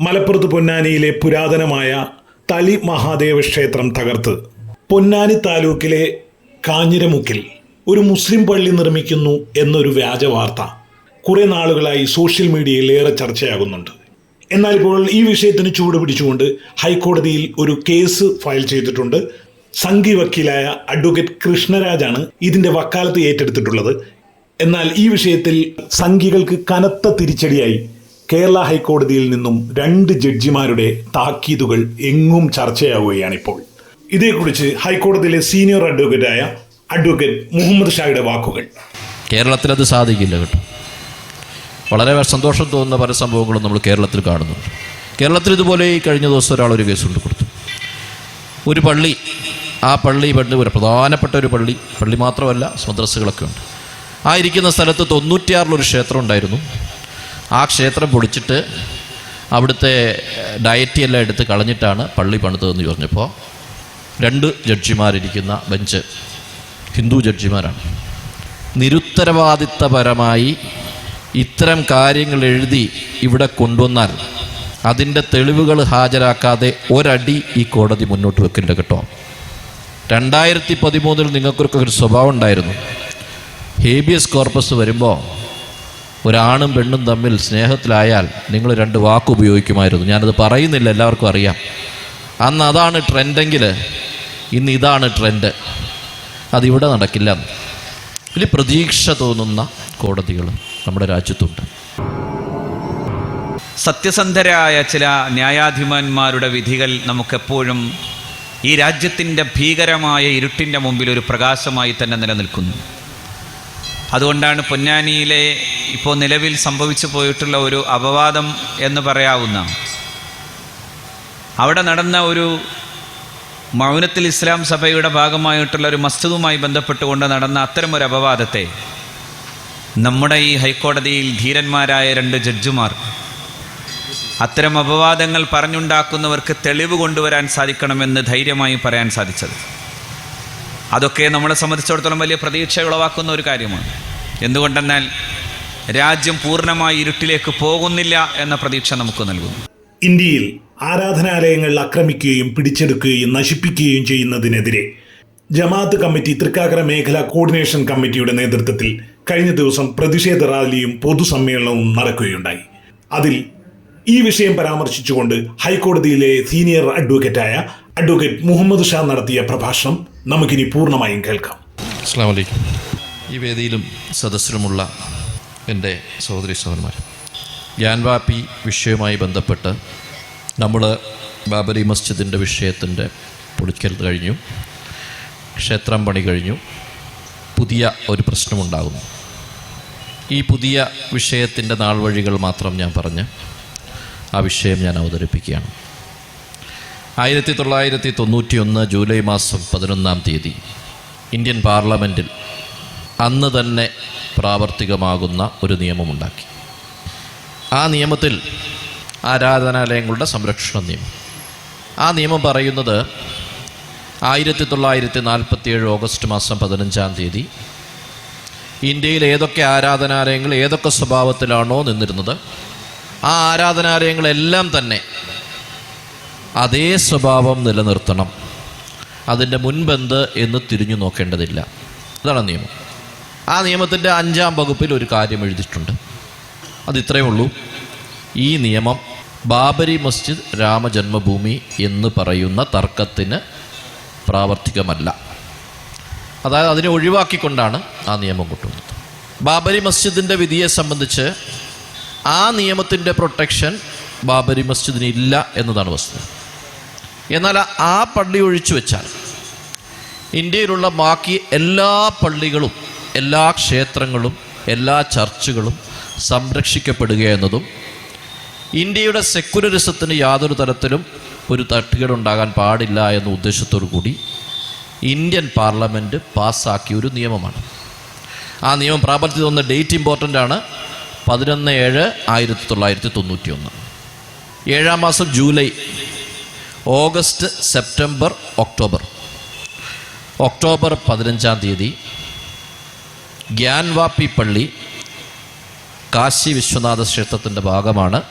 മലപ്പുറത്ത് പൊന്നാനിയിലെ പുരാതനമായ തളി മഹാദേവ ക്ഷേത്രം തകർത്ത്. പൊന്നാനി താലൂക്കിലെ കാഞ്ഞിരമുക്കിൽ ഒരു മുസ്ലിം പള്ളി നിർമ്മിക്കുന്നു എന്നൊരു വ്യാജ വാർത്ത കുറെ നാളുകളായി സോഷ്യൽ മീഡിയയിൽ ഏറെ ചർച്ചയാകുന്നുണ്ട്. എന്നാൽ ഇപ്പോൾ ഈ വിഷയത്തിന് ചൂട് പിടിച്ചുകൊണ്ട് ഹൈക്കോടതിയിൽ ഒരു കേസ് ഫയൽ ചെയ്തിട്ടുണ്ട്. സംഘി വക്കീലായ അഡ്വക്കേറ്റ് കൃഷ്ണരാജാണ് ഇതിന്റെ വക്കാലത്ത് ഏറ്റെടുത്തിട്ടുള്ളത്. എന്നാൽ ഈ വിഷയത്തിൽ സംഘികൾക്ക് കനത്ത തിരിച്ചടിയായി കേരള ഹൈക്കോടതിയിൽ നിന്നും രണ്ട് ജഡ്ജിമാരുടെ താക്കീതുകൾ എങ്ങും ചർച്ചയാവുകയാണ് ഇപ്പോൾ ഇതേക്കുറിച്ച് ഹൈക്കോടതിയിലെ സീനിയർ അഡ്വക്കേറ്റായ അഡ്വക്കേറ്റ് മുഹമ്മദ് ഷായുടെ വാക്കുകൾ. കേരളത്തിൽ അത് സാധിക്കില്ല കേട്ടോ. വളരെ സന്തോഷം തോന്നുന്ന പല സംഭവങ്ങളും നമ്മൾ കേരളത്തിൽ കാണുന്നുണ്ട് കേരളത്തിൽ ഇതുപോലെ ഈ കഴിഞ്ഞ ദിവസം ഒരാൾ ഒരു കേസ് കൊണ്ട് കൊടുത്തു. ഒരു പള്ളി ആ പള്ളി പണ്ട് ഒരു പ്രധാനപ്പെട്ട ഒരു പള്ളി പള്ളി മാത്രമല്ല മദ്രസകളൊക്കെ ഉണ്ട്. ആ ഇരിക്കുന്ന സ്ഥലത്ത് തൊണ്ണൂറ്റിയാറിലൊരു ക്ഷേത്രം ഉണ്ടായിരുന്നു. ആ ക്ഷേത്രം പൊളിച്ചിട്ട് അവിടുത്തെ ഡയറ്റി എല്ലാം എടുത്ത് കളഞ്ഞിട്ടാണ് പള്ളി പണിതതെന്ന് പറഞ്ഞപ്പോൾ രണ്ട് ജഡ്ജിമാരിരിക്കുന്ന ബെഞ്ച് ഹിന്ദു ജഡ്ജിമാരാണ്. നിരുത്തരവാദിത്തപരമായി ഇത്തരം കാര്യങ്ങൾ എഴുതി ഇവിടെ കൊണ്ടുവന്നാൽ അതിന്റെ തെളിവുകൾ ഹാജരാക്കാതെ ഒരടി ഈ കോടതി മുന്നോട്ട് വെക്കില്ല കേട്ടോ. രണ്ടായിരത്തി പതിമൂന്നിൽ നിങ്ങൾക്കൊക്കെ ഒരു സ്വഭാവം ഉണ്ടായിരുന്നു. ഹേബിയസ് കോർപ്പസ് വരുമ്പോൾ ഒരാണും പെണ്ണും തമ്മിൽ സ്നേഹത്തിലായാൽ നിങ്ങൾ രണ്ട് വാക്ക് ഉപയോഗിക്കുമായിരുന്നു. ഞാനത് പറയുന്നില്ല എല്ലാവർക്കും അറിയാം. അന്ന് അതാണ് ട്രെൻഡെങ്കിൽ ഇന്ന് ഇതാണ് ട്രെൻഡ് അതിവിടെ നടക്കില്ല. വലിയ പ്രതീക്ഷ തോന്നുന്ന കോടതികൾ നമ്മുടെ രാജ്യത്തുണ്ട്. സത്യസന്ധരായ ചില ന്യായാധിപന്മാരുടെ വിധികൾ നമുക്കെപ്പോഴും ഈ രാജ്യത്തിന്റെ ഭീകരമായ ഇരുട്ടിന്റെ മുമ്പിൽ ഒരു പ്രകാശമായി തന്നെ നിലനിൽക്കുന്നു. അതുകൊണ്ടാണ് പൊന്നാനിയിലെ ഇപ്പോൾ നിലവിൽ സംഭവിച്ചു പോയിട്ടുള്ള ഒരു അപവാദം എന്ന് പറയാവുന്ന. അവിടെ നടന്ന ഒരു മൗനത്തിൽ ഇസ്ലാം സഭയുടെ ഭാഗമായിട്ടുള്ള ഒരു മസ്ജിദുമായി ബന്ധപ്പെട്ടുകൊണ്ട് നടന്ന അത്തരമൊരു അപവാദത്തെ നമ്മുടെ ഈ ഹൈക്കോടതിയിൽ ധീരന്മാരായ രണ്ട് ജഡ്ജിമാർ അത്തരം അപവാദങ്ങൾ പറഞ്ഞുണ്ടാക്കുന്നവർക്ക് തെളിവ് കൊണ്ടുവരാൻ സാധിക്കണമെന്ന് ധൈര്യമായി പറയാൻ സാധിച്ചത്. അതൊക്കെ നമ്മളെ സംബന്ധിച്ചിടത്തോളം വലിയ പ്രതീക്ഷ ഉളവാക്കുന്ന ഒരു കാര്യമാണ്. എന്തുകൊണ്ടെന്നാൽ രാജ്യം പൂർണമായി ഇരുട്ടിലേക്ക് പോകുന്നില്ല എന്ന പ്രതീക്ഷ നമുക്ക് നൽകുന്നു. ഇന്ത്യയിൽ ആരാധനാലയങ്ങൾ ആക്രമിക്കുകയും പിടിച്ചെടുക്കുകയും നശിപ്പിക്കുകയും ചെയ്യുന്നതിനെതിരെ ജമാഅത്ത് കമ്മിറ്റി തൃക്കാക്കര മേഖല കോർഡിനേഷൻ കമ്മിറ്റിയുടെ നേതൃത്വത്തിൽ കഴിഞ്ഞ ദിവസം പ്രതിഷേധ റാലിയും പൊതുസമ്മേളനവും നടക്കുകയുണ്ടായി. അതിൽ ഈ വിഷയം പരാമർശിച്ചുകൊണ്ട് ഹൈക്കോടതിയിലെ സീനിയർ അഡ്വക്കേറ്റായ അഡ്വക്കേറ്റ് മുഹമ്മദ് ഷാ നടത്തിയ പ്രഭാഷണം നമുക്കിനി പൂർണമായും കേൾക്കാം. അസ്സാം ഈ വേദിയിലും സദസ്സിലുമുള്ള എന്റെ സഹോദരി സഹോദരന്മാർ ഗ്യാൻവാപ്പി വിഷയവുമായി ബന്ധപ്പെട്ട് നമ്മൾ ബാബരി മസ്ജിദിന്റെ വിഷയത്തിന്റെ പൊളിക്കൽ കഴിഞ്ഞു ക്ഷേത്രം പണി കഴിഞ്ഞു പുതിയ ഒരു പ്രശ്നമുണ്ടാകുന്നു. ഈ പുതിയ വിഷയത്തിന്റെ നാൾ വഴികൾ മാത്രം ഞാൻ പറഞ്ഞ് ആ വിഷയം ഞാൻ അവതരിപ്പിക്കുകയാണ്. ആയിരത്തി തൊള്ളായിരത്തി തൊണ്ണൂറ്റിയൊന്ന് ജൂലൈ മാസം പതിനൊന്നാം തീയതി ഇന്ത്യൻ പാർലമെന്റിൽ അന്ന് തന്നെ പ്രാവർത്തികമാകുന്ന ഒരു നിയമമുണ്ടാക്കി. ആ നിയമത്തിൽ ആരാധനാലയങ്ങളുടെ സംരക്ഷണ നിയമം. ആ നിയമം പറയുന്നത് ആയിരത്തി തൊള്ളായിരത്തി നാൽപ്പത്തിയേഴ് ഓഗസ്റ്റ് മാസം പതിനഞ്ചാം തീയതി ഇന്ത്യയിൽ ഏതൊക്കെ ആരാധനാലയങ്ങൾ ഏതൊക്കെ സ്വഭാവത്തിലാണോ നിന്നിരുന്നത് ആ ആരാധനാലയങ്ങളെല്ലാം തന്നെ അതേ സ്വഭാവം നിലനിർത്തണം. അതിന്റെ മുൻപെന്ത് എന്ന് തിരിഞ്ഞു നോക്കേണ്ടതില്ല. അതാണ് നിയമം. ആ നിയമത്തിന്റെ അഞ്ചാം വകുപ്പിൽ ഒരു കാര്യം എഴുതിയിട്ടുണ്ട്. അത് ഇത്രയേ ഉള്ളൂ. ഈ നിയമം ബാബരി മസ്ജിദ് രാമജന്മഭൂമി എന്ന് പറയുന്ന തർക്കത്തിന് പ്രാവർത്തികമല്ല. അതായത് അതിനെ ഒഴിവാക്കിക്കൊണ്ടാണ് ആ നിയമം കൊണ്ടുവന്നത്. ബാബരി മസ്ജിദിന്റെ വിധിയെ സംബന്ധിച്ച് ആ നിയമത്തിന്റെ പ്രൊട്ടക്ഷൻ ബാബരി മസ്ജിദിന് ഇല്ല എന്നതാണ് വസ്തുത. എന്നാൽ ആ പള്ളി ഒഴിച്ചു വെച്ചാൽ ഇന്ത്യയിലുള്ള ബാക്കി എല്ലാ പള്ളികളും എല്ലാ ക്ഷേത്രങ്ങളും എല്ലാ ചർച്ചുകളും സംരക്ഷിക്കപ്പെടുക എന്നതും ഇന്ത്യയുടെ സെക്കുലറിസത്തിന് യാതൊരു തരത്തിലും ഒരു തട്ടുകേടുണ്ടാകാൻ പാടില്ല എന്ന ഉദ്ദേശത്തോടു കൂടി ഇന്ത്യൻ പാർലമെന്റ് പാസ്സാക്കിയ ഒരു നിയമമാണ്. ആ നിയമം പ്രാബല്യത്തിൽ വന്ന ഡേറ്റ് ഇമ്പോർട്ടന്റ് ആണ്. പതിനൊന്ന് ഏഴ് ആയിരത്തി തൊള്ളായിരത്തി തൊണ്ണൂറ്റി ഒന്ന് ഏഴാം മാസം July August September October. October പതിനഞ്ചാം തീയതി ഗ്യാൻവാപ്പി പള്ളി കാശി വിശ്വനാഥ ക്ഷേത്രത്തിന്റെ ഭാഗമാണ്.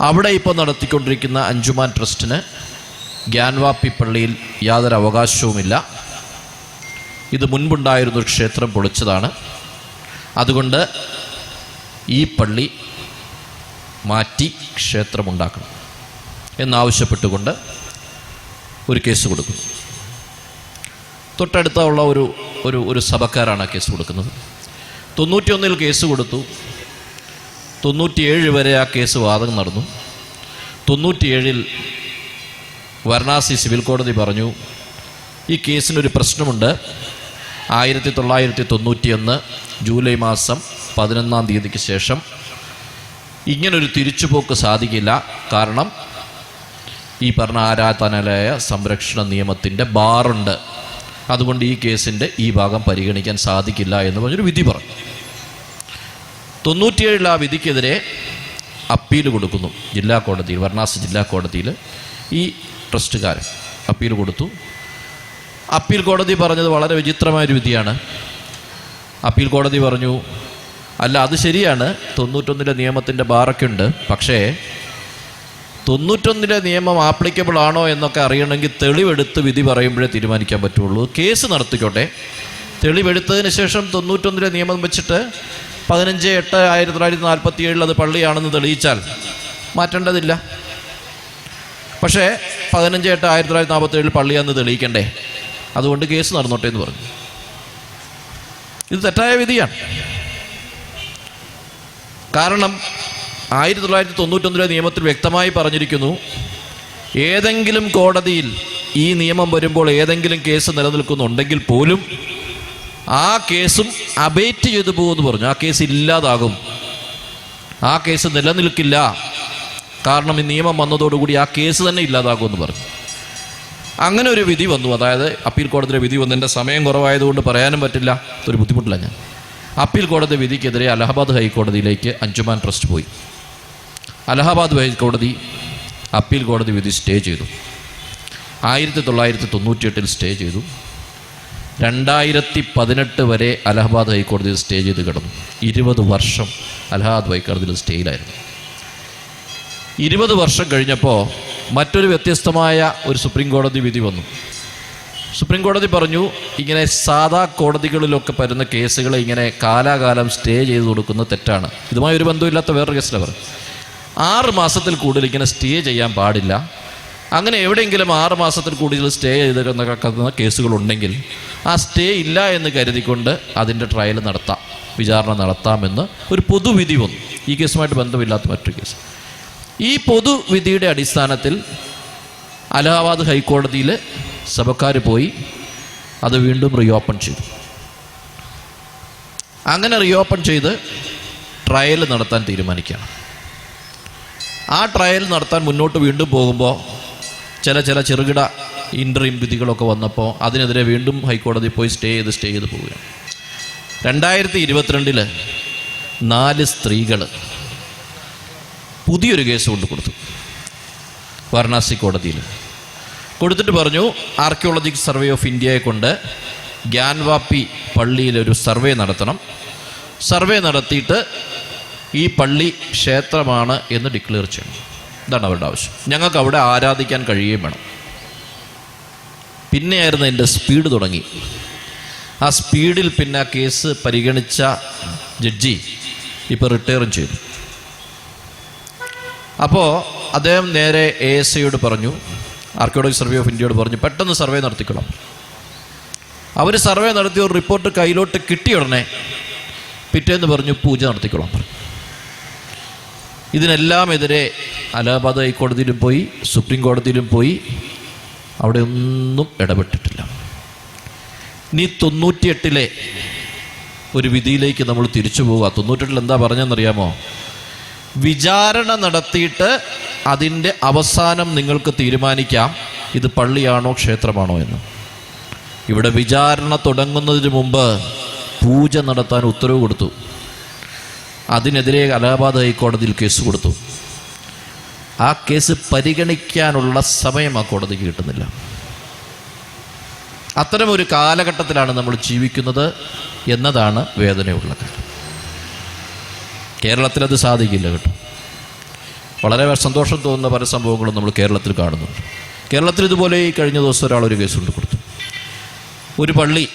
അവിടെ ഇപ്പോൾ നടത്തിക്കൊണ്ടിരിക്കുന്ന അഞ്ചുമാൻ ട്രസ്റ്റിന് ഗ്യാൻവാപ്പി പള്ളിയിൽ യാതൊരു അവകാശവുമില്ല. ഇത് മുൻപുണ്ടായിരുന്നൊരു ക്ഷേത്രം പൊളിച്ചതാണ്. അതുകൊണ്ട് ഈ പള്ളി മാറ്റി ക്ഷേത്രമുണ്ടാക്കണം. എന്നാവശ്യപ്പെട്ടുകൊണ്ട് ഒരു കേസ് കൊടുക്കും. തൊട്ടടുത്തുള്ള ഒരു ഒരു ഒരു സഭക്കാരാണ് ആ കേസ് കൊടുക്കുന്നത്. തൊണ്ണൂറ്റിയൊന്നിൽ കേസ് കൊടുത്തു. തൊണ്ണൂറ്റിയേഴ് വരെ ആ കേസ് വാദം നടന്നു. തൊണ്ണൂറ്റിയേഴിൽ വാരണാസി സിവിൽ കോടതി പറഞ്ഞു ഈ കേസിനൊരു പ്രശ്നമുണ്ട്. ആയിരത്തി തൊള്ളായിരത്തി തൊണ്ണൂറ്റിയൊന്ന് ജൂലൈ മാസം പതിനൊന്നാം തീയതിക്ക് ശേഷം ഇങ്ങനൊരു തിരിച്ചുപോക്ക് സാധിക്കില്ല. കാരണം ഈ പറഞ്ഞ ആരാധനാലയ സംരക്ഷണ നിയമത്തിന്റെ ബാറുണ്ട്. അതുകൊണ്ട് ഈ കേസിന്റെ ഈ ഭാഗം പരിഗണിക്കാൻ സാധിക്കില്ല എന്ന് പറഞ്ഞൊരു വിധി പറഞ്ഞു. തൊണ്ണൂറ്റിയേഴിൽ ആ വിധിക്കെതിരെ അപ്പീൽ കൊടുക്കുന്നു ജില്ലാ കോടതിയിൽ വാരണാസി ജില്ലാ കോടതിയിൽ ഈ ട്രസ്റ്റുകാരൻ അപ്പീൽ കൊടുത്തു. അപ്പീൽ കോടതി പറഞ്ഞത് വളരെ വിചിത്രമായൊരു വിധിയാണ്. അപ്പീൽ കോടതി പറഞ്ഞു അല്ല അത് ശരിയാണ്. തൊണ്ണൂറ്റൊന്നിലെ നിയമത്തിന്റെ ബാറൊക്കെ ഉണ്ട്. പക്ഷേ തൊണ്ണൂറ്റൊന്നിലെ നിയമം ആപ്ലിക്കബിൾ ആണോ എന്നൊക്കെ അറിയണമെങ്കിൽ തെളിവെടുത്ത് വിധി പറയുമ്പോഴേ തീരുമാനിക്കാൻ പറ്റുള്ളൂ. കേസ് നടത്തിക്കോട്ടെ. തെളിവെടുത്തതിന് ശേഷം തൊണ്ണൂറ്റൊന്നിലെ നിയമം വെച്ചിട്ട് പതിനഞ്ച് എട്ട് ആയിരത്തി തൊള്ളായിരത്തി നാൽപ്പത്തി ഏഴിൽ അത് പള്ളിയാണെന്ന് തെളിയിച്ചാൽ മാറ്റേണ്ടതില്ല. പക്ഷേ പതിനഞ്ച് എട്ട് ആയിരത്തി തൊള്ളായിരത്തി നാൽപ്പത്തി ഏഴിൽ പള്ളിയാണെന്ന് തെളിയിക്കണ്ടേ. അതുകൊണ്ട് കേസ് നടന്നോട്ടെ എന്ന് പറഞ്ഞു. ഇത് തെറ്റായ വിധിയാണ്. കാരണം ആയിരത്തി തൊള്ളായിരത്തി തൊണ്ണൂറ്റൊന്നിലെ നിയമത്തിൽ വ്യക്തമായി പറഞ്ഞിരിക്കുന്നു ഏതെങ്കിലും കോടതിയിൽ ഈ നിയമം വരുമ്പോൾ ഏതെങ്കിലും കേസ് നിലനിൽക്കുന്നുണ്ടെങ്കിൽ പോലും ആ കേസും അബേറ്റ് ചെയ്തു പോകുമെന്ന് പറഞ്ഞു. ആ കേസ് ഇല്ലാതാകും. ആ കേസ് നിലനിൽക്കില്ല. കാരണം ഈ നിയമം വന്നതോടുകൂടി ആ കേസ് തന്നെ ഇല്ലാതാകുമെന്ന് പറഞ്ഞു. അങ്ങനെ ഒരു വിധി വന്നു. അതായത് അപ്പീൽ കോടതിയുടെ വിധി വന്നു എന്റെ സമയം കുറവായതുകൊണ്ട് പറയാനും പറ്റില്ല. ഒരു ബുദ്ധിമുട്ടില്ല ഞാൻ. അപ്പീൽ കോടതി വിധിക്കെതിരെ അലഹബാദ് ഹൈക്കോടതിയിലേക്ക് അഞ്ചുമാൻ ട്രസ്റ്റ് പോയി. അലഹബാദ് ഹൈക്കോടതി അപ്പീൽ കോടതി വിധി സ്റ്റേ ചെയ്തു. ആയിരത്തി തൊള്ളായിരത്തി തൊണ്ണൂറ്റിയെട്ടിൽ സ്റ്റേ ചെയ്തു. രണ്ടായിരത്തി പതിനെട്ട് വരെ അലഹബാദ് ഹൈക്കോടതിയിൽ സ്റ്റേ ചെയ്ത് കിടന്നു. ഇരുപത് വർഷം അലഹബാദ് ഹൈക്കോടതിയിൽ സ്റ്റേയിലായിരുന്നു. ഇരുപത് വർഷം കഴിഞ്ഞപ്പോൾ മറ്റൊരു വ്യത്യസ്തമായ ഒരു സുപ്രീം കോടതി വിധി വന്നു. സുപ്രീം കോടതി പറഞ്ഞു ഇങ്ങനെ സാധാ കോടതികളിലൊക്കെ വരുന്ന കേസുകളെ ഇങ്ങനെ കാലാകാലം സ്റ്റേ ചെയ്ത് കൊടുക്കുന്ന തെറ്റാണ്. ഇതുമായി ഒരു ബന്ധമില്ലാത്ത വേറൊരു കേസിലാണ് പറഞ്ഞു ആറ് മാസത്തിൽ കൂടുതൽ ഇങ്ങനെ സ്റ്റേ ചെയ്യാൻ പാടില്ല. അങ്ങനെ എവിടെയെങ്കിലും ആറ് മാസത്തിൽ കൂടുതൽ സ്റ്റേ ചെയ്ത് കിടക്കുന്ന കേസുകളുണ്ടെങ്കിൽ ആ സ്റ്റേ ഇല്ല എന്ന് കരുതിക്കൊണ്ട് അതിന്റെ ട്രയൽ നടത്താം വിചാരണ നടത്താമെന്ന് ഒരു പൊതുവിധി വന്നു. ഈ കേസുമായിട്ട് ബന്ധമില്ലാത്ത മറ്റൊരു കേസ്. ഈ പൊതുവിധിയുടെ അടിസ്ഥാനത്തിൽ അലഹാബാദ് ഹൈക്കോടതിയിൽ സഭക്കാർ പോയി അത് വീണ്ടും റീഓപ്പൺ ചെയ്തു. അങ്ങനെ റീഓപ്പൺ ചെയ്ത് ട്രയൽ നടത്താൻ തീരുമാനിക്കുകയാണ്. ആ ട്രയൽ നടത്താൻ മുന്നോട്ട് വീണ്ടും പോകുമ്പോൾ ചില ചില ചെറുകിട ഇൻട്രീം വിധികളൊക്കെ വന്നപ്പോൾ അതിനെതിരെ വീണ്ടും ഹൈക്കോടതി പോയി സ്റ്റേ ചെയ്ത് സ്റ്റേ ചെയ്ത് പോവുകയാണ്. രണ്ടായിരത്തി ഇരുപത്തിരണ്ടിൽ നാല് സ്ത്രീകൾ പുതിയൊരു കേസ് കൊണ്ട് കൊടുത്തു. വാരണാസി കോടതിയിൽ കൊടുത്തിട്ട് പറഞ്ഞു ആർക്കിയോളജിക്കൽ സർവേ ഓഫ് ഇന്ത്യയെ കൊണ്ട് ഗ്യാൻവാപ്പി പള്ളിയിലൊരു സർവേ നടത്തണം. സർവേ നടത്തിയിട്ട് ഈ പള്ളി ക്ഷേത്രമാണ് എന്ന് ഡിക്ലെയർ ചെയ്യണം. ഇതാണ് അവരുടെ ആവശ്യം. ഞങ്ങൾക്ക് അവിടെ ആരാധിക്കാൻ കഴിയുകയും വേണം. പിന്നെയായിരുന്നു എന്റെ സ്പീഡ് തുടങ്ങി. ആ സ്പീഡിൽ പിന്നെ ആ കേസ് പരിഗണിച്ച ജഡ്ജി ഇപ്പോൾ റിട്ടയറും ചെയ്തു. അപ്പോൾ അദ്ദേഹം നേരെ എ എസ് ഐയോട് പറഞ്ഞു ആർക്കിയോളജി സർവേ ഓഫ് ഇന്ത്യയോട് പറഞ്ഞു പെട്ടെന്ന് സർവേ നടത്തിക്കണം അവർ സർവേ നടത്തിയ ഒരു റിപ്പോർട്ട് കയ്യിലോട്ട് കിട്ടിയ ഉടനെ പിറ്റേന്ന് പറഞ്ഞു പൂജ നടത്തിക്കോളാം പറഞ്ഞു. ഇതിനെല്ലാം എതിരെ അലഹാബാദ് ഹൈക്കോടതിയിലും പോയി സുപ്രീം കോടതിയിലും പോയി അവിടെ ഒന്നും ഇടപെട്ടിട്ടില്ല. നീ തൊണ്ണൂറ്റിയെട്ടിലെ ഒരു വിധിയിലേക്ക് നമ്മൾ തിരിച്ചു പോവുക. തൊണ്ണൂറ്റെട്ടിൽ എന്താ പറഞ്ഞെന്നറിയാമോ വിചാരണ നടത്തിയിട്ട് അതിന്റെ അവസാനം നിങ്ങൾക്ക് തീരുമാനിക്കാം ഇത് പള്ളിയാണോ ക്ഷേത്രമാണോ എന്ന്. ഇവിടെ വിചാരണ തുടങ്ങുന്നതിന് മുമ്പ് പൂജ നടത്താൻ ഉത്തരവ് കൊടുത്തു. അതിനെതിരെ അലഹബാദ് ഹൈക്കോടതിയിൽ കേസ് കൊടുത്തു. ആ കേസ് പരിഗണിക്കാനുള്ള സമയം ആ കോടതിക്ക് കിട്ടുന്നില്ല. അത്തരം ഒരു കാലഘട്ടത്തിലാണ് നമ്മൾ ജീവിക്കുന്നത് എന്നതാണ് വേദനയുള്ള കാര്യം. കേരളത്തിൽ അത് സാധിക്കില്ല കേട്ടോ. വളരെ സന്തോഷം തോന്നുന്ന പല സംഭവങ്ങളും നമ്മൾ കേരളത്തിൽ കാണുന്നുണ്ട്. കേരളത്തിൽ ഇതുപോലെ ഈ കഴിഞ്ഞ ദിവസം ഒരാൾ ഒരു കേസ് കൊണ്ട് കൊടുത്തു. ഒരു പള്ളി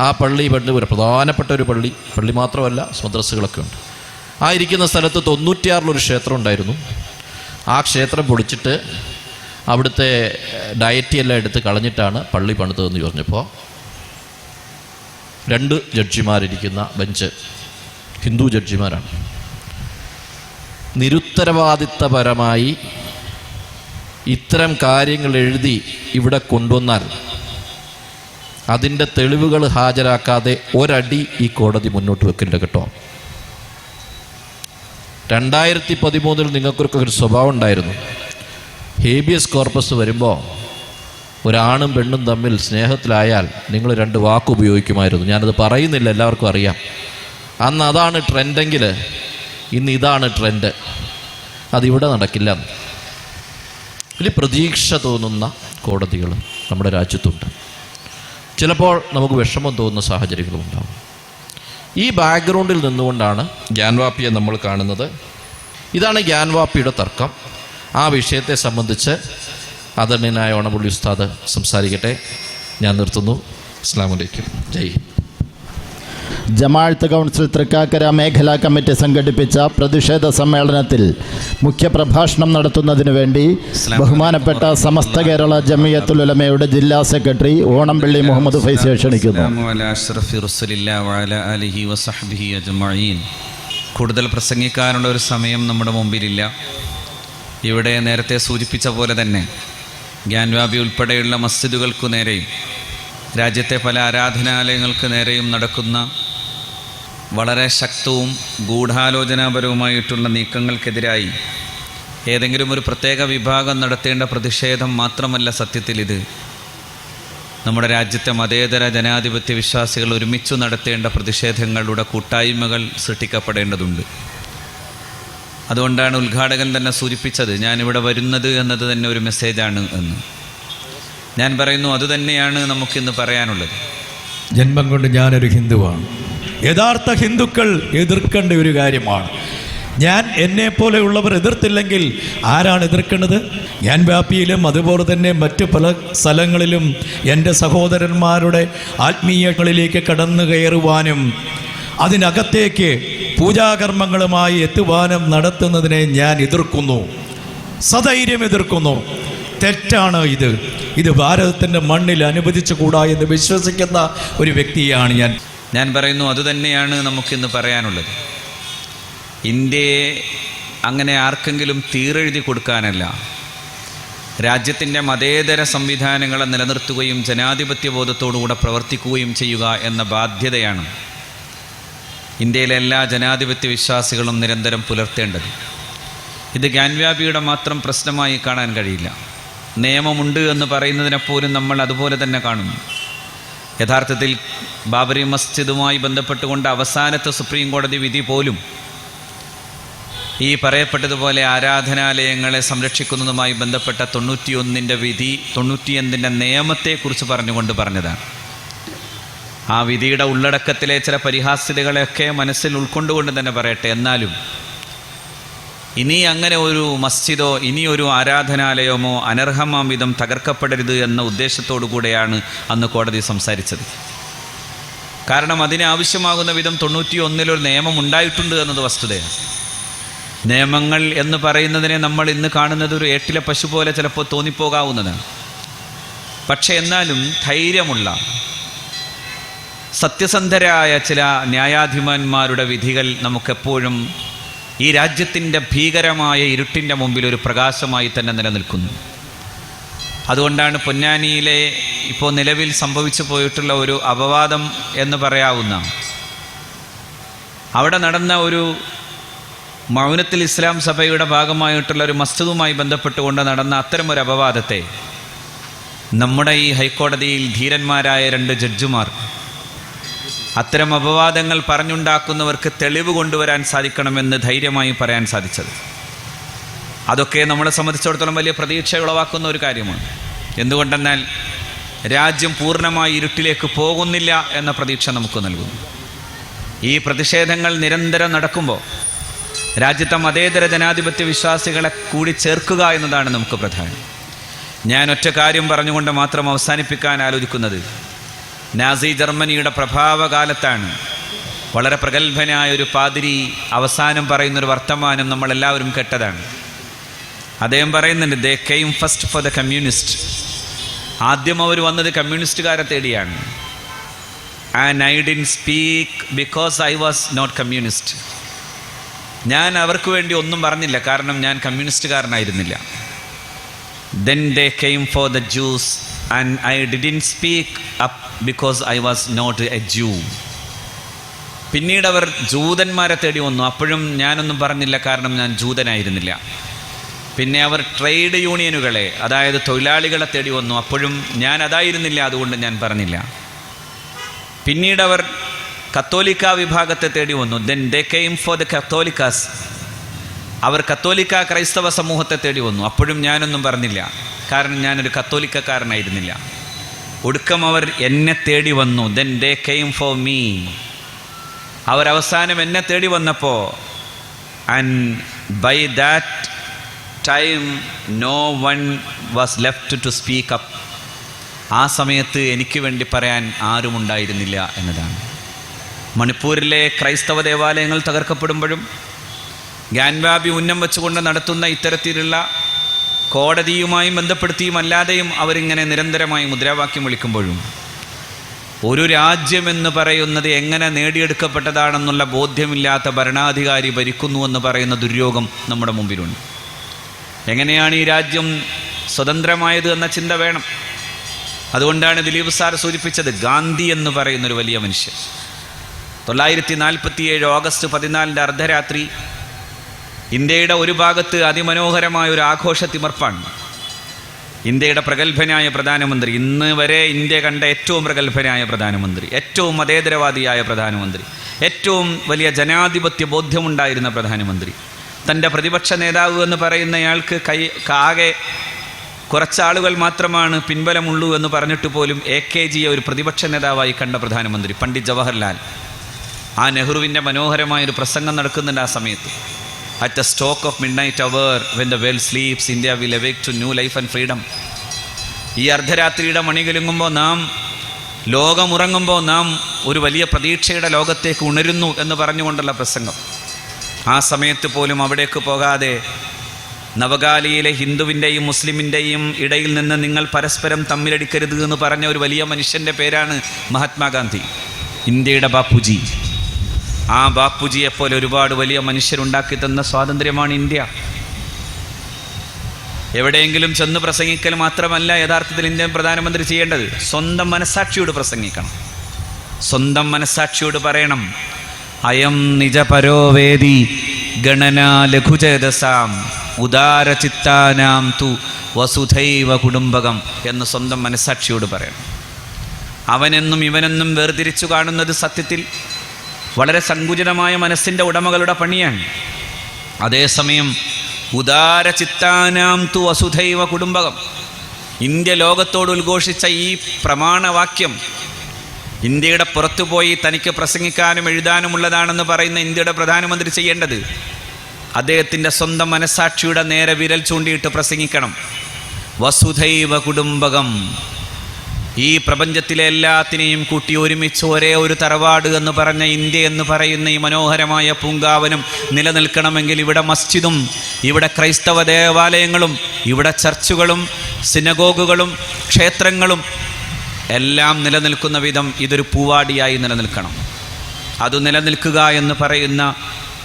ആ പള്ളി പണ്ട് ഒരു പ്രധാനപ്പെട്ട ഒരു പള്ളി പള്ളി മാത്രമല്ല മദ്രസകളൊക്കെ ഉണ്ട്. ആ ഇരിക്കുന്ന സ്ഥലത്ത് തൊണ്ണൂറ്റിയാറിലൊരു ക്ഷേത്രം ഉണ്ടായിരുന്നു ആ ക്ഷേത്രം പൊളിച്ചിട്ട് അവിടുത്തെ ഡയറ്റി എല്ലാം എടുത്ത് കളഞ്ഞിട്ടാണ് പള്ളി പണിതതെന്ന് പറഞ്ഞപ്പോൾ രണ്ട് ജഡ്ജിമാരിരിക്കുന്ന ബെഞ്ച് ഹിന്ദു ജഡ്ജിമാരാണ്. നിരുത്തരവാദിത്തപരമായി ഇത്തരം കാര്യങ്ങൾ എഴുതി ഇവിടെ കൊണ്ടുവന്നാൽ അതിന്റെ തെളിവുകൾ ഹാജരാക്കാതെ ഒരടി ഈ കോടതി മുന്നോട്ട് വെക്കില്ല കേട്ടോ. രണ്ടായിരത്തി പതിമൂന്നിൽ നിങ്ങൾക്കൊക്കെ ഒരു സ്വഭാവം ഉണ്ടായിരുന്നു. ഹേബിയസ് കോർപ്പസ് വരുമ്പോൾ ഒരാണും പെണ്ണും തമ്മിൽ സ്നേഹത്തിലായാൽ നിങ്ങൾ രണ്ട് വാക്ക് ഉപയോഗിക്കുമായിരുന്നു. ഞാനത് പറയുന്നില്ല എല്ലാവർക്കും അറിയാം. അന്ന് അതാണ് ട്രെൻഡെങ്കിൽ ഇന്ന് ഇതാണ് ട്രെൻഡ്. അതിവിടെ നടക്കില്ല. വലിയ പ്രതീക്ഷ തോന്നുന്ന കോടതികൾ നമ്മുടെ രാജ്യത്തുണ്ട്. ചിലപ്പോൾ നമുക്ക് വിഷമം തോന്നുന്ന സാഹചര്യങ്ങളും ഉണ്ടാകും ഈ ബാക്ക്ഗ്രൗണ്ടിൽ നിന്നുകൊണ്ടാണ് ഗ്യാൻവാപ്പിയെ നമ്മൾ കാണുന്നത്. ഇതാണ് ഗ്യാൻവാപ്പിയുടെ തർക്കം. ആ വിഷയത്തെ സംബന്ധിച്ച് ആദരണീയനായ ഓണപുള്ളി ഉസ്താദ് സംസാരിക്കട്ടെ. ഞാൻ നിർത്തുന്നു. അസ്സാം വലൈക്കും ജയ് ഹിന്ദ്. ജമാഅത്ത് കൗൺസിൽ തൃക്കാക്കര മേഖലാ കമ്മിറ്റി സംഘടിപ്പിച്ച പ്രതിഷേധ സമ്മേളനത്തിൽ മുഖ്യപ്രഭാഷണം നടത്തുന്നതിനു വേണ്ടി ബഹുമാനപ്പെട്ട സമസ്ത കേരള ജമിയത്തുൽ ഉലമയുടെ ജില്ലാ സെക്രട്ടറി ഓണംപള്ളി മുഹമ്മദ് ഫൈസിയെ ക്ഷണിക്കുന്നു കൂടുതൽ പ്രസംഗിക്കാനുള്ള ഒരു സമയം നമ്മുടെ മുമ്പിലില്ല ഇവിടെ നേരത്തെ സൂചിപ്പിച്ച പോലെ തന്നെ ഗ്യാൻവാബി ഉൾപ്പെടെയുള്ള മസ്ജിദുകൾക്കു നേരെയും രാജ്യത്തെ പല ആരാധനാലയങ്ങൾക്ക് നേരെയും നടക്കുന്ന വളരെ ശക്തവും ഗൂഢാലോചനാപരവുമായിട്ടുള്ള നീക്കങ്ങൾക്കെതിരായി ഏതെങ്കിലും ഒരു പ്രത്യേക വിഭാഗം നടത്തേണ്ട പ്രതിഷേധം മാത്രമല്ല സത്യത്തിൽ ഇത് നമ്മുടെ രാജ്യത്തെ മതേതര ജനാധിപത്യ വിശ്വാസികൾ ഒരുമിച്ചു നടത്തേണ്ട പ്രതിഷേധങ്ങളുടെ കൂട്ടായ്മകൾ സൃഷ്ടിക്കപ്പെടേണ്ടതുണ്ട്. അതുകൊണ്ടാണ് ഉദ്ഘാടകൻ തന്നെ സൂചിപ്പിച്ചത് ഞാനിവിടെ വരുന്നത് എന്നത് തന്നെ ഒരു മെസ്സേജാണ് എന്ന്. ഞാൻ പറയുന്നു അതുതന്നെയാണ് നമുക്കിന്ന് പറയാനുള്ളത്. ജന്മം കൊണ്ട് ഞാനൊരു ഹിന്ദുവാണ്. യഥാർത്ഥ ഹിന്ദുക്കൾ എതിർക്കേണ്ട ഒരു കാര്യമാണ്. ഞാൻ എന്നെ പോലെയുള്ളവർ എതിർത്തില്ലെങ്കിൽ ആരാണ് എതിർക്കേണ്ടത്? ഞാൻ വ്യാപിയിലും അതുപോലെ തന്നെ മറ്റു പല സ്ഥലങ്ങളിലും എന്റെ സഹോദരന്മാരുടെ ആത്മീയങ്ങളിലേക്ക് കടന്നു കയറുവാനും അതിനകത്തേക്ക് പൂജാകർമ്മങ്ങളുമായി എത്തുവാനും നടത്തുന്നതിനെ ഞാൻ എതിർക്കുന്നു. സധൈര്യം എതിർക്കുന്നു. തെറ്റാണ് ഇത്. ഇത് ഭാരതത്തിന്റെ മണ്ണിൽ അനുവദിച്ചുകൂടാ എന്ന് വിശ്വസിക്കുന്ന ഒരു വ്യക്തിയാണ് ഞാൻ. ഞാൻ പറയുന്നു അതുതന്നെയാണ് നമുക്കിന്ന് പറയാനുള്ളത്. ഇന്ത്യയെ അങ്ങനെ ആർക്കെങ്കിലും തീരെഴുതി കൊടുക്കാനല്ല. രാജ്യത്തിന്റെ മതേതര സംവിധാനങ്ങളെ നിലനിർത്തുകയും ജനാധിപത്യ ബോധത്തോടുകൂടെ പ്രവർത്തിക്കുകയും ചെയ്യുക എന്ന ബാധ്യതയാണ് ഇന്ത്യയിലെ എല്ലാ ജനാധിപത്യ വിശ്വാസികളും നിരന്തരം പുലർത്തേണ്ടത്. ഇത് ഗ്യാൻവ്യാപിയുടെ മാത്രം പ്രശ്നമായി കാണാൻ കഴിയില്ല. നിയമമുണ്ട് എന്ന് പറയുന്നതിനെപ്പോലും നമ്മൾ അതുപോലെ തന്നെ കാണുന്നു. യഥാർത്ഥത്തിൽ ബാബരി മസ്ജിദുമായി ബന്ധപ്പെട്ടുകൊണ്ട് അവസാനത്തെ സുപ്രീം കോടതി വിധി പോലും ഈ പറയപ്പെട്ടതുപോലെ ആരാധനാലയങ്ങളെ സംരക്ഷിക്കുന്നതുമായി ബന്ധപ്പെട്ട തൊണ്ണൂറ്റിയൊന്നിന്റെ വിധി തൊണ്ണൂറ്റിയൊന്നിന്റെ നിയമത്തെക്കുറിച്ച് പറഞ്ഞുകൊണ്ട് പറഞ്ഞതാണ്. ആ വിധിയുടെ ഉള്ളടക്കത്തിലെ ചില പരിഹാസ്യതകളെയൊക്കെ മനസ്സിൽ ഉൾക്കൊണ്ടുകൊണ്ട് തന്നെ പറയട്ടെ. എന്നാലും ഇനി അങ്ങനെ ഒരു മസ്ജിദോ ഇനി ഒരു ആരാധനാലയമോ അനർഹമാം വിധം തകർക്കപ്പെടരുത് എന്ന ഉദ്ദേശത്തോടു കൂടെയാണ് അന്ന് കോടതി സംസാരിച്ചത്. കാരണം അതിനാവശ്യമാകുന്ന വിധം തൊണ്ണൂറ്റി ഒന്നിലൊരു നിയമം ഉണ്ടായിട്ടുണ്ട് എന്നത് വസ്തുതയാണ്. നിയമങ്ങൾ എന്ന് പറയുന്നതിനെ നമ്മൾ ഇന്ന് കാണുന്നത് ഒരു ഏട്ടിലെ പശു പോലെ ചിലപ്പോൾ തോന്നിപ്പോകാവുന്നതാണ്. പക്ഷേ എന്നാലും ധൈര്യമുള്ള സത്യസന്ധരായ ചില ന്യായാധിപന്മാരുടെ വിധികൾ നമുക്കെപ്പോഴും ഈ രാജ്യത്തിന്റെ ഭീകരമായ ഇരുട്ടിന്റെ മുമ്പിൽ ഒരു പ്രകാശമായി തന്നെ നിലനിൽക്കുന്നു. അതുകൊണ്ടാണ് പൊന്നാനിയിലെ ഇപ്പോൾ നിലവിൽ സംഭവിച്ചു പോയിട്ടുള്ള ഒരു അപവാദം എന്ന് പറയാവുന്ന അവിടെ നടന്ന ഒരു മൗനത്തിൽ ഇസ്ലാം സഭയുടെ ഭാഗമായിട്ടുള്ള ഒരു മസ്ജിദുമായി ബന്ധപ്പെട്ടുകൊണ്ട് നടന്ന അത്തരമൊരു അപവാദത്തെ നമ്മുടെ ഈ ഹൈക്കോടതിയിൽ ധീരന്മാരായ രണ്ട് ജഡ്ജിമാർ അത്തരം അപവാദങ്ങൾ പറഞ്ഞുണ്ടാക്കുന്നവർക്ക് തെളിവ് കൊണ്ടുവരാൻ സാധിക്കണമെന്ന് ധൈര്യമായി പറയാൻ സാധിച്ചത്. അതൊക്കെ നമ്മളെ സംബന്ധിച്ചിടത്തോളം വലിയ പ്രതീക്ഷ ഉളവാക്കുന്ന ഒരു കാര്യമാണ്. എന്തുകൊണ്ടെന്നാൽ രാജ്യം പൂർണമായി ഇരുട്ടിലേക്ക് പോകുന്നില്ല എന്ന പ്രതീക്ഷ നമുക്ക് നൽകുന്നു. ഈ പ്രതിഷേധങ്ങൾ നിരന്തരം നടക്കുമ്പോൾ രാജ്യത്തെ മതേതര ജനാധിപത്യ വിശ്വാസികളെ കൂടി ചേർക്കുക എന്നതാണ് നമുക്ക് പ്രധാനം. ഞാൻ ഒറ്റ കാര്യം പറഞ്ഞുകൊണ്ട് മാത്രം അവസാനിപ്പിക്കാൻ ആലോചിക്കുന്നത് നാസി ജർമ്മനിയുടെ പ്രഭാവകാലത്താണ്. വളരെ പ്രഗത്ഭനായ ഒരു പാതിരി അവസാനം പറയുന്നൊരു വർത്തമാനം നമ്മളെല്ലാവരും കേട്ടതാണ്. അദ്ദേഹം പറയുന്നുണ്ട് they came first for the communist ആദ്യം അവർ വന്നത് കമ്മ്യൂണിസ്റ്റുകാരെ തേടിയാണ്. And I didn't speak because I was not communist ഞാൻ അവർക്ക് വേണ്ടി ഒന്നും പറഞ്ഞില്ല കാരണം ഞാൻ കമ്മ്യൂണിസ്റ്റുകാരനായിരുന്നില്ല. Then they came for the Jews and I didn't speak up because I was not a Jew പിന്നീട് അവർ ജൂതന്മാരെ തേടി വന്നു. അപ്പോഴും ഞാനൊന്നും പറഞ്ഞില്ല. കാരണം ഞാൻ ജൂതനായിരുന്നില്ല. പിന്നെ അവർ ട്രേഡ് യൂണിയനുകളെ അതായത് തൊഴിലാളികളെ തേടി വന്നു. അപ്പോഴും ഞാൻ അതായിരുന്നില്ല. അതുകൊണ്ട് ഞാൻ പറഞ്ഞില്ല. പിന്നീട് അവർ കത്തോലിക്ക വിഭാഗത്തെ തേടി വന്നു. Then they came for the Catholics അവർ കത്തോലിക്ക ക്രൈസ്തവ സമൂഹത്തെ തേടി വന്നു. അപ്പോഴും ഞാനൊന്നും പറഞ്ഞില്ല. കാരണം ഞാനൊരു കത്തോലിക്കക്കാരനായിരുന്നില്ല. ഒടുക്കം അവർ എന്നെ തേടി വന്നു. Then they came for me അവരവസാനം എന്നെ തേടി വന്നപ്പോൾ and by that time no one was left to speak up ആ സമയത്ത് എനിക്ക് വേണ്ടി പറയാൻ ആരും ഉണ്ടായിരുന്നില്ല എന്നതാണ്. മണിപ്പൂരിലെ ക്രൈസ്തവ ദേവാലയങ്ങൾ തകർക്കപ്പെടുമ്പോഴും ഗ്യാൻവാബി ഉന്നം വെച്ചുകൊണ്ട് നടത്തുന്ന ഇത്തരത്തിലുള്ള കോടതിയുമായും ബന്ധപ്പെടുത്തിയും അല്ലാതെയും അവരിങ്ങനെ നിരന്തരമായി മുദ്രാവാക്യം വിളിക്കുമ്പോഴും ഒരു രാജ്യമെന്ന് പറയുന്നത് എങ്ങനെ നേടിയെടുക്കപ്പെട്ടതാണെന്നുള്ള ബോധ്യമില്ലാത്ത ഭരണാധികാരി ഭരിക്കുന്നുവെന്ന് പറയുന്ന ദുര്യോഗം നമ്മുടെ മുമ്പിലുണ്ട്. എങ്ങനെയാണ് ഈ രാജ്യം സ്വതന്ത്രമായത് എന്ന ചിന്ത വേണം. അതുകൊണ്ടാണ് ദിലീപ് സാർ സൂചിപ്പിച്ചത് ഗാന്ധി എന്ന് പറയുന്നൊരു വലിയ മനുഷ്യൻ. തൊള്ളായിരത്തി നാൽപ്പത്തിയേഴ് ഓഗസ്റ്റ് പതിനാലിന്റെ അർദ്ധരാത്രി ഇന്ത്യയുടെ ഒരു ഭാഗത്ത് അതിമനോഹരമായ ഒരു ആഘോഷ തിമർപ്പാണ് ഇന്ത്യയുടെ പ്രഗത്ഭനായ പ്രധാനമന്ത്രി ഇന്ന് വരെ ഇന്ത്യ കണ്ട ഏറ്റവും പ്രഗത്ഭനായ പ്രധാനമന്ത്രി ഏറ്റവും മതേതരവാദിയായ പ്രധാനമന്ത്രി ഏറ്റവും വലിയ ജനാധിപത്യ ബോധ്യമുണ്ടായിരുന്ന പ്രധാനമന്ത്രി. തന്റെ പ്രതിപക്ഷ നേതാവ് എന്ന് പറയുന്നയാൾക്ക് കൈ ആകെ കുറച്ചാളുകൾ മാത്രമാണ് പിൻബലമുള്ളൂ എന്ന് പറഞ്ഞിട്ട് പോലും എ കെ ജിയെ ഒരു പ്രതിപക്ഷ നേതാവായി കണ്ട പ്രധാനമന്ത്രി പണ്ഡിറ്റ് ജവഹർലാൽ. ആ നെഹ്റുവിന്റെ മനോഹരമായൊരു പ്രസംഗം നടക്കുന്നുണ്ട് ആ സമയത്ത്. At the stroke of midnight hour when the world sleeps India will awake to new life and freedom ഈ അർദ്ധരാത്രിയുടെ മണികലുങ്ങുമ്പോൾ നാം ലോകമുറങ്ങുമ്പോൾ നാം ഒരു വലിയ പ്രതീക്ഷയുടെ ലോകത്തേക്ക് ഉണരുന്നു എന്ന് പറഞ്ഞുകൊണ്ടുള്ള പ്രസംഗം. ആ സമയത്ത് പോലും അവിടേക്ക് പോകാതെ നവകാലിയിലെ ഹിന്ദുവിന്റെയും മുസ്ലിമിന്റെയും ഇടയിൽ നിന്ന് നിങ്ങൾ പരസ്പരം തമ്മിലടിക്കരുത് എന്ന് പറഞ്ഞ ഒരു വലിയ മനുഷ്യന്റെ പേരാണ് മഹാത്മാഗാന്ധി ഇന്ത്യയുടെ ബാപ്പുജി. ആ ബാപ്പുജിയെപ്പോലെ ഒരുപാട് വലിയ മനുഷ്യരുണ്ടാക്കി തന്ന സ്വാതന്ത്ര്യമാണ് ഇന്ത്യ. എവിടെയെങ്കിലും ചെന്ന് പ്രസംഗിക്കൽ മാത്രമല്ല യഥാർത്ഥത്തിൽ ഇന്ത്യൻ പ്രധാനമന്ത്രി ചെയ്യേണ്ടത്. സ്വന്തം മനസാക്ഷിയോട് പ്രസംഗിക്കണം. സ്വന്തം മനസാക്ഷിയോട് പറയണം. അയം നിജപരോവേദി ഗണന ലഘുചേതസാം ഉദാരചിത്താനാം തു വസുധൈവ കുടുംബകം എന്ന് സ്വന്തം മനസാക്ഷിയോട് പറയണം. അവനെന്നും ഇവനെന്നും വേർതിരിച്ചു കാണുന്നത് സത്യത്തിൽ വളരെ സങ്കുചിതമായ മനസ്സിന്റെ ഉടമകളുടെ പണിയാണ്. അതേസമയം ഉദാര ചിത്താനാം തു വസുധൈവ കുടുംബകം. ഇന്ത്യ ലോകത്തോട് ഉദ്ഘോഷിച്ച ഈ പ്രമാണവാക്യം ഇന്ത്യയുടെ പുറത്തുപോയി തനിക്ക് പ്രസംഗിക്കാനും എഴുതാനുമുള്ളതാണെന്ന് പറയുന്ന ഇന്ത്യയുടെ പ്രധാനമന്ത്രി ചെയ്യേണ്ടത് അദ്ദേഹത്തിന്റെ സ്വന്തം മനസാക്ഷിയുടെ നേരെ വിരൽ ചൂണ്ടിയിട്ട് പ്രസംഗിക്കണം. വസുധൈവ കുടുംബകം. ഈ പ്രപഞ്ചത്തിലെ എല്ലാത്തിനെയും കൂട്ടി ഒരുമിച്ച് ഒരേ ഒരു തറവാട് എന്ന് പറഞ്ഞ ഇന്ത്യ എന്ന് പറയുന്ന ഈ മനോഹരമായ പൂങ്കാവനം നിലനിൽക്കണമെങ്കിൽ ഇവിടെ മസ്ജിദും ഇവിടെ ക്രൈസ്തവ ദേവാലയങ്ങളും ഇവിടെ ചർച്ചുകളും സിനഗോഗുകളും ക്ഷേത്രങ്ങളും എല്ലാം നിലനിൽക്കുന്ന വിധം ഇതൊരു പൂവാടിയായി നിലനിൽക്കണം. അത് നിലനിൽക്കുക എന്ന് പറയുന്ന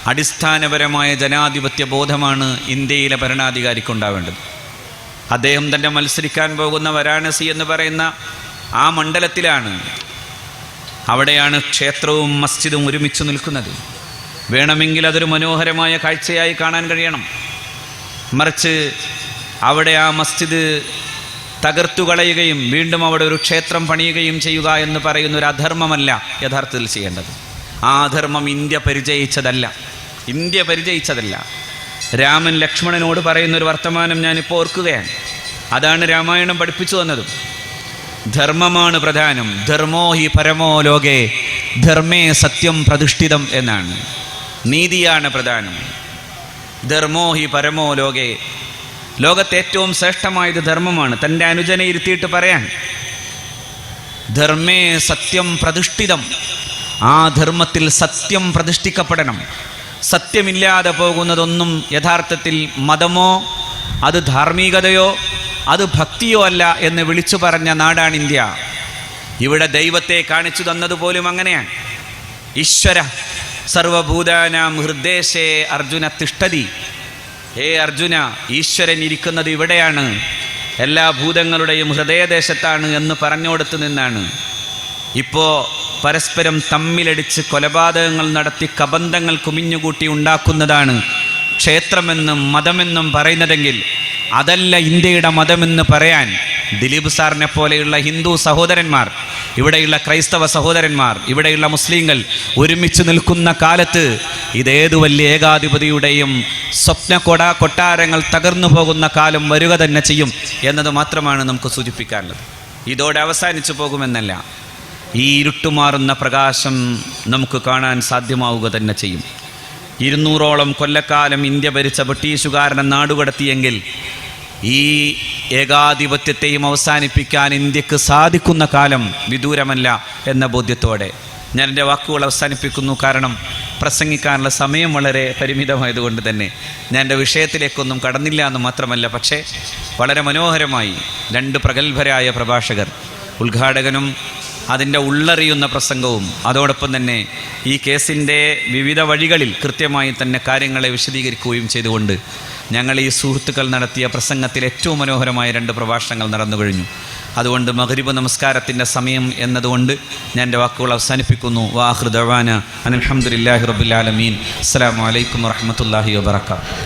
അടിസ്ഥാനപരമായ ജനാധിപത്യ ബോധമാണ് ഇന്ത്യയിലെ ഭരണാധികാരിക്കുണ്ടാവേണ്ടത് അദ്ദേഹം തന്നെ മത്സരിക്കാൻ പോകുന്ന വരാണസി എന്ന് പറയുന്ന ആ മണ്ഡലത്തിലാണ് അവിടെയാണ് ക്ഷേത്രവും മസ്ജിദും ഒരുമിച്ച് നിൽക്കുന്നത്. വേണമെങ്കിൽ അതൊരു മനോഹരമായ കാഴ്ചയായി കാണാൻ കഴിയണം. മറിച്ച് അവിടെ ആ മസ്ജിദ് തകർത്തു കളയുകയും വീണ്ടും അവിടെ ഒരു ക്ഷേത്രം പണിയുകയും ചെയ്യുക എന്ന് പറയുന്ന ഒരു അധർമ്മമല്ല യഥാർത്ഥത്തിൽ ചെയ്യേണ്ടത്. ആ അധർമ്മം ഇന്ത്യ പരിചയിച്ചതല്ല. ഇന്ത്യ പരിചയിച്ചതല്ല. രാമൻ ലക്ഷ്മണനോട് പറയുന്നൊരു വർത്തമാനം ഞാനിപ്പോൾ ഓർക്കുകയാണ്. അതാണ് രാമായണം പഠിപ്പിച്ചു തന്നതും. ധർമ്മമാണ് പ്രധാനം. ധർമ്മോ ഹി പരമോ ലോകേ ധർമ്മേ സത്യം പ്രതിഷ്ഠിതം എന്നാണ്. നീതിയാണ് പ്രധാനം. ധർമ്മോ ഹി പരമോ ലോകേ. ലോകത്തെ ഏറ്റവും ശ്രേഷ്ഠമായത് ധർമ്മമാണ്. തന്റെ അനുജനെ ഇരുത്തിയിട്ട് പറയാൻ. ധർമ്മേ സത്യം പ്രതിഷ്ഠിതം. ആ ധർമ്മത്തിൽ സത്യം പ്രതിഷ്ഠിക്കപ്പെടണം. സത്യമില്ലാതെ പോകുന്നതൊന്നും യഥാർത്ഥത്തിൽ മതമോ അത് ധാർമ്മികതയോ അത് ഭക്തിയോ അല്ല എന്ന് വിളിച്ചു പറഞ്ഞ നാടാണ് ഇന്ത്യ. ഇവിടെ ദൈവത്തെ കാണിച്ചു തന്നതുപോലും അങ്ങനെയാണ്. ഈശ്വര സർവഭൂതാനാം ഹൃദ്ദേശേ അർജുന തിഷ്ടതി ഹേ അർജുന ഈശ്വരൻ ഇരിക്കുന്നത് ഇവിടെയാണ്. എല്ലാ ഭൂതങ്ങളുടെയും ഹൃദയദേശത്താണ് എന്ന് പറഞ്ഞുകൊടുത്ത് നിന്നാണ്. ഇപ്പോൾ പരസ്പരം തമ്മിലടിച്ച് കൊലപാതകങ്ങൾ നടത്തി കബന്ധങ്ങൾ കുമിഞ്ഞുകൂട്ടി ഉണ്ടാക്കുന്നതാണ് ക്ഷേത്രമെന്നും മതമെന്നും പറയുന്നതെങ്കിൽ അതല്ല ഇന്ത്യയുടെ മതമെന്ന് പറയാൻ ദിലീപ് സാറിനെ പോലെയുള്ള ഹിന്ദു സഹോദരന്മാർ ഇവിടെയുള്ള ക്രൈസ്തവ സഹോദരന്മാർ ഇവിടെയുള്ള മുസ്ലിങ്ങൾ ഒരുമിച്ച് നിൽക്കുന്ന കാലത്ത് ഇതേതു വലിയ ഏകാധിപതിയുടെയും സ്വപ്ന കൊട കൊട്ടാരങ്ങൾ തകർന്നു പോകുന്ന കാലം വരിക തന്നെ ചെയ്യും എന്നത് മാത്രമാണ് നമുക്ക് സൂചിപ്പിക്കാനുള്ളത്. ഇതോടെ അവസാനിച്ചു പോകുമെന്നല്ല ഈ ഇരുട്ടുമാറുന്ന പ്രകാശം നമുക്ക് കാണാൻ സാധ്യമാവുക തന്നെ ചെയ്യും. ഇരുന്നൂറോളം കൊല്ലക്കാലം ഇന്ത്യ ഭരിച്ച ബ്രിട്ടീഷുകാരനെ നാടുകടത്തിയെങ്കിൽ ഈ ഏകാധിപത്യത്തെയും അവസാനിപ്പിക്കാൻ ഇന്ത്യയ്ക്ക് സാധിക്കുന്ന കാലം വിദൂരമല്ല എന്ന ബോധ്യത്തോടെ ഞാൻ എന്റെ വാക്കുകൾ അവസാനിപ്പിക്കുന്നു. കാരണം പ്രസംഗിക്കാനുള്ള സമയം വളരെ പരിമിതമായതുകൊണ്ട് തന്നെ ഞാൻ എന്റെ വിഷയത്തിലേക്കൊന്നും കടന്നില്ല എന്ന് മാത്രമല്ല പക്ഷേ വളരെ മനോഹരമായി രണ്ട് പ്രഗത്ഭരായ പ്രഭാഷകർ ഉദ്ഘാടകനും അതിന്റെ ഉള്ളറിയുന്ന പ്രസംഗവും അതോടൊപ്പം തന്നെ ഈ കേസിന്റെ വിവിധ വഴികളിൽ കൃത്യമായി തന്നെ കാര്യങ്ങളെ വിശദീകരിക്കുകയും ചെയ്തുകൊണ്ട് ഞങ്ങൾ ഈ സുഹൃത്തുക്കൾ നടത്തിയ പ്രസംഗത്തിൽ ഏറ്റവും മനോഹരമായ രണ്ട് പ്രഭാഷണങ്ങൾ നടന്നു കഴിഞ്ഞു. അതുകൊണ്ട് മകരിബ് നമസ്കാരത്തിന്റെ സമയം എന്നതുകൊണ്ട് ഞാൻ എന്റെ വാക്കുകൾ അവസാനിപ്പിക്കുന്നു. വാഹൃദവാന അലഹമുല്ലാഹി റബുലാലമീൻ അസ്സാം വലൈക്കും വാഹമത്തല്ലാഹി വാബർക്കാത്തു